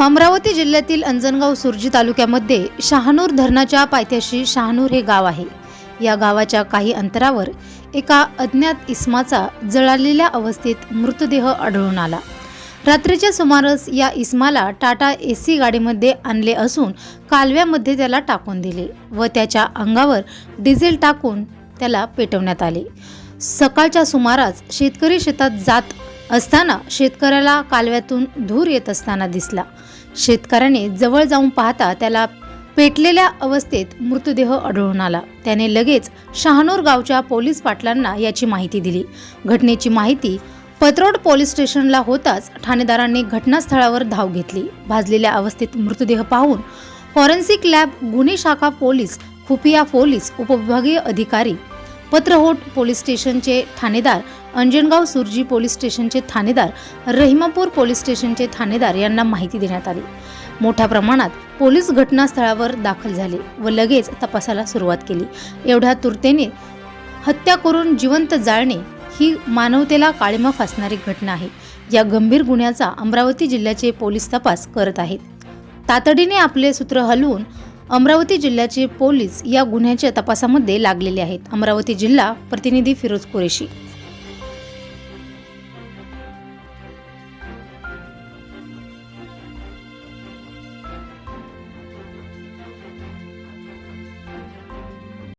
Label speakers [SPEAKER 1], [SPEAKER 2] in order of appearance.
[SPEAKER 1] अमरावती जिल्ह्यातील अंजनगाव सुरजी तालुक्यामध्ये शहानूर धरणाच्या पायथ्याशी शहानूर हे गाव आहे. या गावाच्या काही अंतरावर एका अज्ञात इस्माचा जळालेल्या अवस्थेत मृतदेह आढळून आला. रात्रीच्या सुमारास या इस्माला टाटा ए सी गाडीमध्ये आणले असून कालव्यामध्ये त्याला टाकून दिले व त्याच्या अंगावर डिझेल टाकून त्याला पेटवण्यात आले. सकाळच्या सुमारास शेतकरी शेतात जात असताना शेतकऱ्याला कालव्यातून धूर येत असताना दिसला. शेतकऱ्याने जवळ जाऊन पाहता त्याला पेटलेल्या अवस्थेत मृतदेह आढळून आला. त्याने लगेच शहानूर गावच्या पोलीस पाटलांना याची माहिती दिली. घटनेची माहिती पत्रोड पोलीस स्टेशनला होताच ठाणेदारांनी घटनास्थळावर धाव घेतली. भाजलेल्या अवस्थेत मृतदेह पाहून फॉरेन्सिक लॅब गुन्हे शाखा पोलीस खुफिया पोलीस उपविभागीय अधिकारी पत्रहोट पोलीस स्टेशनचे ठाणेदार अंजनगाव सुरजी पोलीस स्टेशनचे ठाणेदार रहिमापूर पोलीस स्टेशनचे ठाणेदार यांना माहिती देण्यात आली. मोठ्या प्रमाणात पोलीस घटनास्थळावर दाखल झाले व लगेच तपासाला सुरुवात केली. एवढ्या तुर्तेने हत्या करून जिवंत जाळणे ही मानवतेला काळिमा फासणारी घटना आहे. या गंभीर गुन्ह्याचा अमरावती जिल्ह्याचे पोलीस तपास करत आहेत. तातडीने आपले सूत्र हलवून अमरावती जिल्ह्याचे पोलीस या गुन्ह्याच्या तपासामध्ये लागलेले आहेत. अमरावती जिल्हा प्रतिनिधी फिरोज कुरेशी.